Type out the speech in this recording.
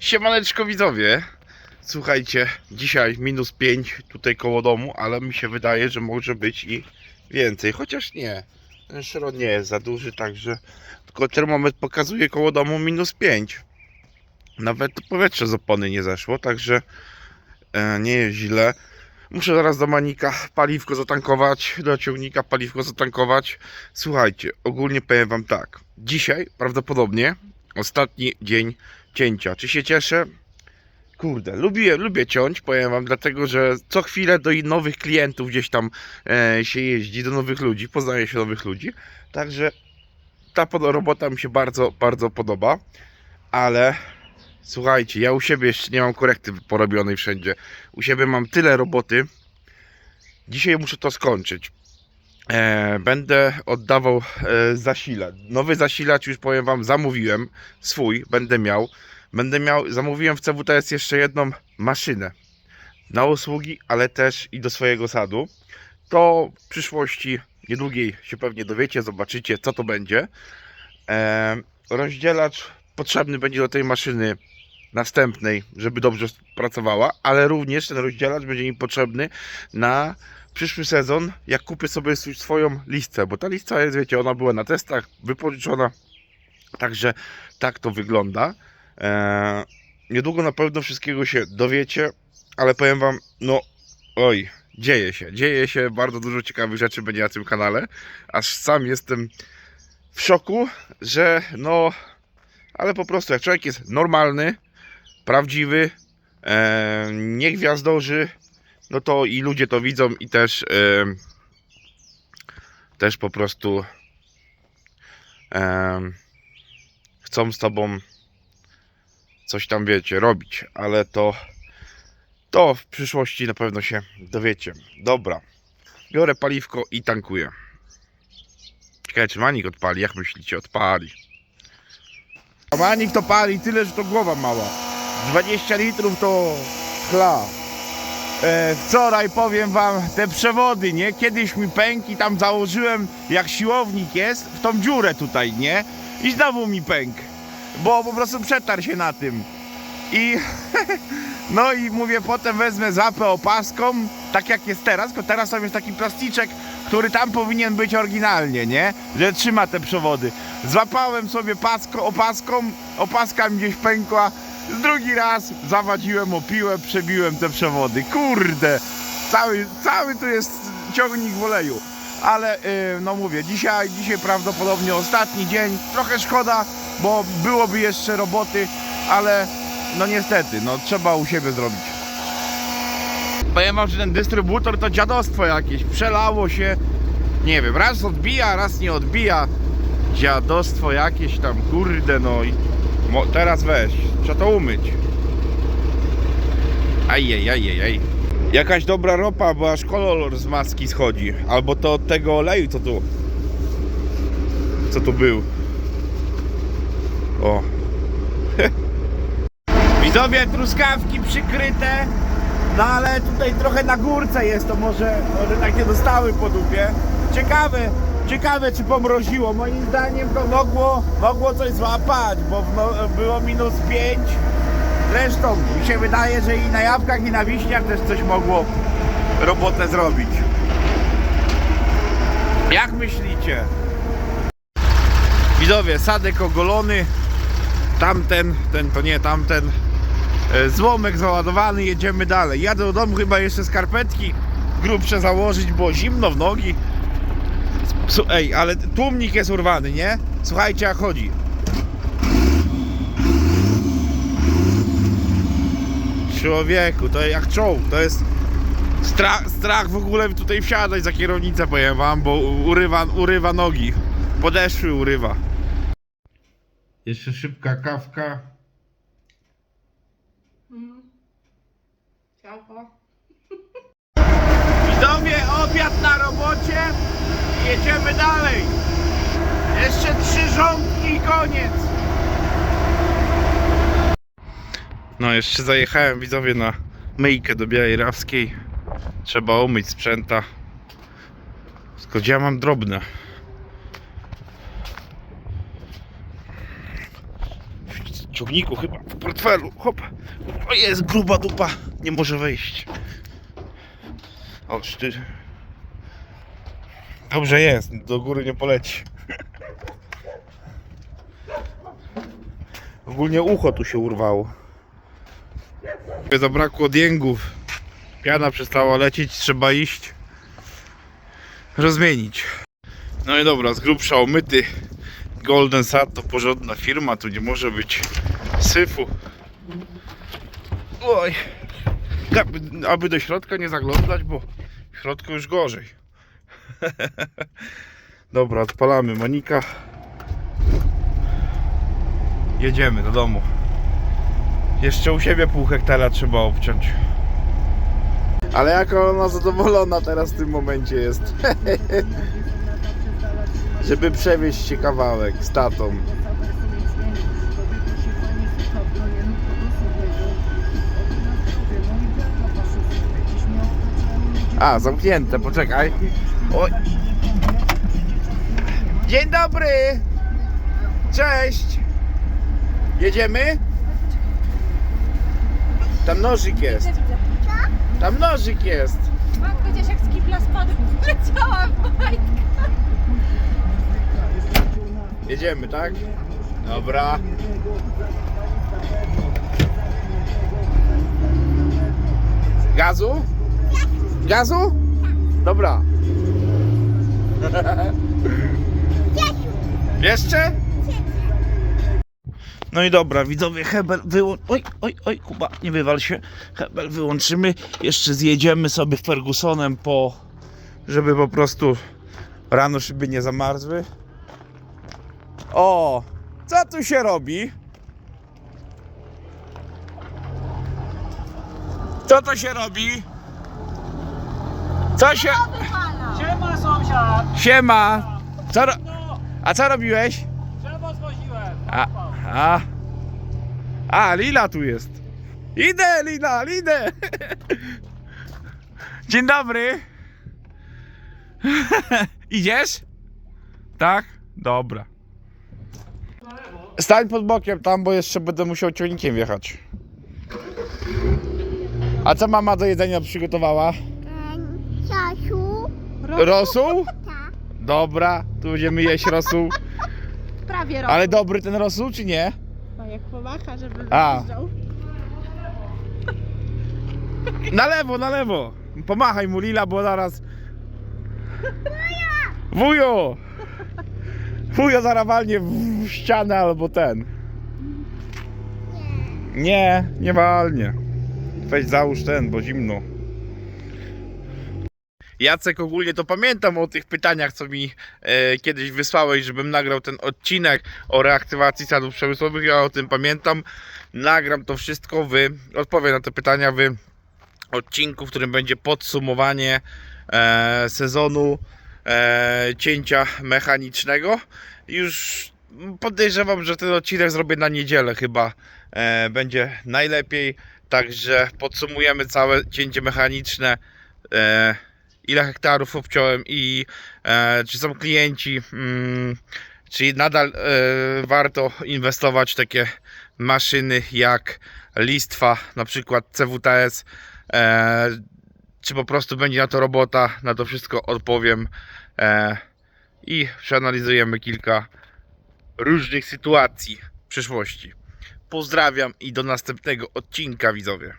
Siemaneczko widzowie. Słuchajcie, dzisiaj minus 5 tutaj koło domu, ale mi się wydaje, że może być i więcej, chociaż nie. Ten szron nie jest za duży, także tylko termometr pokazuje koło domu minus 5. Nawet powietrze z opony nie zeszło, także e, nie jest źle. Muszę zaraz do manika paliwko zatankować, do ciągnika paliwko zatankować. Słuchajcie, ogólnie powiem wam tak. Dzisiaj prawdopodobnie ostatni dzień cięcia. Czy się cieszę? Kurde, lubię, lubię ciąć, powiem wam, dlatego że co chwilę do nowych klientów gdzieś tam e, się jeździ, do nowych ludzi, poznaje się nowych ludzi. Także ta robota mi się bardzo, bardzo podoba, ale słuchajcie, ja u siebie jeszcze nie mam korekty porobionej wszędzie. U siebie mam tyle roboty. Dzisiaj muszę to skończyć. E, będę oddawał e, zasilacz. Nowy zasilacz już powiem wam zamówiłem swój, będę miał. Będę miał, zamówiłem w CWTS jeszcze jedną maszynę na usługi, ale też i do swojego sadu. To w przyszłości niedługiej się pewnie dowiecie, zobaczycie co to będzie. E, rozdzielacz potrzebny będzie do tej maszyny następnej, żeby dobrze pracowała, ale również ten rozdzielacz będzie mi potrzebny na przyszły sezon, jak kupię sobie swoją listę, bo ta lista jest, wiecie, ona była na testach, wypożyczona, także tak to wygląda. Eee, niedługo na pewno wszystkiego się dowiecie, ale powiem wam, no oj, dzieje się, dzieje się, bardzo dużo ciekawych rzeczy będzie na tym kanale, aż sam jestem w szoku, że no, ale po prostu jak człowiek jest normalny, prawdziwy, e, nie gwiazdorzy, no to i ludzie to widzą i też też po prostu chcą z tobą coś tam wiecie robić, ale to to w przyszłości na pewno się dowiecie. Dobra. Biorę paliwko i tankuję. Ciekawe czy Manik odpali, jak myślicie? Odpali. A Manik to pali tyle, że to głowa mała. 20 litrów to chla. E, wczoraj powiem wam te przewody, nie? Kiedyś mi pękł i tam założyłem jak siłownik jest w tą dziurę tutaj, nie? I znowu mi pękł, bo po prostu przetarł się na tym. I no i mówię, potem wezmę zapę opaską, tak jak jest teraz, tylko teraz tam jest taki plasticzek, który tam powinien być oryginalnie, nie? Że trzyma te przewody. Złapałem sobie pasko, opaską, opaska mi gdzieś pękła, drugi raz zawadziłem opiłę, przebiłem te przewody. Kurde, cały, cały tu jest ciągnik w oleju. Ale yy, no mówię, dzisiaj, dzisiaj prawdopodobnie ostatni dzień. Trochę szkoda, bo byłoby jeszcze roboty, ale no niestety, no trzeba u siebie zrobić. Powiem wam, że ten dystrybutor to dziadostwo jakieś. Przelało się, nie wiem, raz odbija, raz nie odbija. Dziadostwo jakieś tam, kurde, no Mo, teraz weź, trzeba to umyć. Ajej, ajej, aj. Jakaś dobra ropa, bo aż kolor z maski schodzi. Albo to od tego oleju, co tu. Co tu był. O. Widzowie, truskawki przykryte. No ale tutaj trochę na górce jest, to może, może tak nie dostały po dupie. Ciekawe, ciekawe czy pomroziło. Moim zdaniem to mogło, mogło coś złapać, bo no, było minus 5. Zresztą mi się wydaje, że i na jabłkach i na wiśniach też coś mogło robotę zrobić. Jak myślicie? Widzowie, sadek ogolony. Tamten, ten to nie tamten. E, Złomek załadowany, jedziemy dalej. Jadę do domu chyba jeszcze skarpetki grubsze założyć, bo zimno w nogi. Ej, ale tłumnik jest urwany, nie? Słuchajcie jak chodzi. Człowieku, to jak czołg, to jest strach, strach w ogóle tutaj wsiadać za kierownicę, powiem wam, bo urywa, urywa nogi. Podeszły urywa. Jeszcze szybka kawka. Ciacho. Widzowie, obiad na robocie. Jedziemy dalej. Jeszcze trzy rządki i koniec. No, jeszcze zajechałem widzowie na myjkę do Białej Rawskiej. Trzeba umyć sprzęta. Tylko ja mam drobne. ciągniku chyba, w portfelu, hop. O jest, gruba dupa, nie może wejść. O, ty. Dobrze jest, do góry nie poleci. Ogólnie ucho tu się urwało. Zabrakło dięgów. Piana przestała lecieć, trzeba iść. Rozmienić. No i dobra, z grubsza omyty. Golden Sat to porządna firma, tu nie może być syfu. Oj. Aby do środka nie zaglądać, bo w środku już gorzej. Dobra, odpalamy Monika. Jedziemy do domu. Jeszcze u siebie pół hektara trzeba obciąć. Ale jaka ona zadowolona teraz w tym momencie jest. Żeby przewieźć się kawałek z tatą. A, zamknięte, poczekaj. Oj. Dzień dobry! Cześć! Jedziemy? Tam nożyk jest. Tam nożyk jest. Matko, gdzieś jak z kibla spadł, leciałam majtka. Jedziemy, tak? Dobra. Gazu? Gazu? Dobra. Jeszcze? No i dobra, widzowie, Hebel wyłącz... Oj, oj, oj, Kuba, nie wywal się. Hebel wyłączymy. Jeszcze zjedziemy sobie Fergusonem po... Żeby po prostu rano szyby nie zamarzły. O, co tu się robi? Co to się robi? Co się... Sąsiad! Siema! Co ro... A co robiłeś? drzewo zwoziłem. A, a... A, Lila tu jest. Idę, Lila, idę! Dzień dobry! Idziesz? Tak? Dobra. Stań pod bokiem tam, bo jeszcze będę musiał ciągnikiem wjechać. A co mama do jedzenia przygotowała? Ciasiu, Rosół? tak. Dobra, tu będziemy jeść rosół. Prawie rok. Ale dobry ten rosół, czy nie? No jak pomacha, żeby A. wyjeżdżał. Na lewo, na lewo. Pomachaj mu Lila, bo zaraz... Wujo! Wujo zaraz walnie w ścianę albo ten. Nie, nie walnie. Weź załóż ten, bo zimno. Jacek ogólnie to pamiętam o tych pytaniach, co mi e, kiedyś wysłałeś, żebym nagrał ten odcinek o reaktywacji sadów przemysłowych. Ja o tym pamiętam. Nagram to wszystko, wy odpowiem na te pytania w odcinku, w którym będzie podsumowanie e, sezonu e, cięcia mechanicznego. Już podejrzewam, że ten odcinek zrobię na niedzielę chyba e, będzie najlepiej. Także podsumujemy całe cięcie mechaniczne. E, ile hektarów obciąłem i e, czy są klienci, mm, czy nadal e, warto inwestować w takie maszyny jak listwa, na przykład CWTS, e, czy po prostu będzie na to robota, na to wszystko odpowiem e, i przeanalizujemy kilka różnych sytuacji w przyszłości. Pozdrawiam i do następnego odcinka widzowie.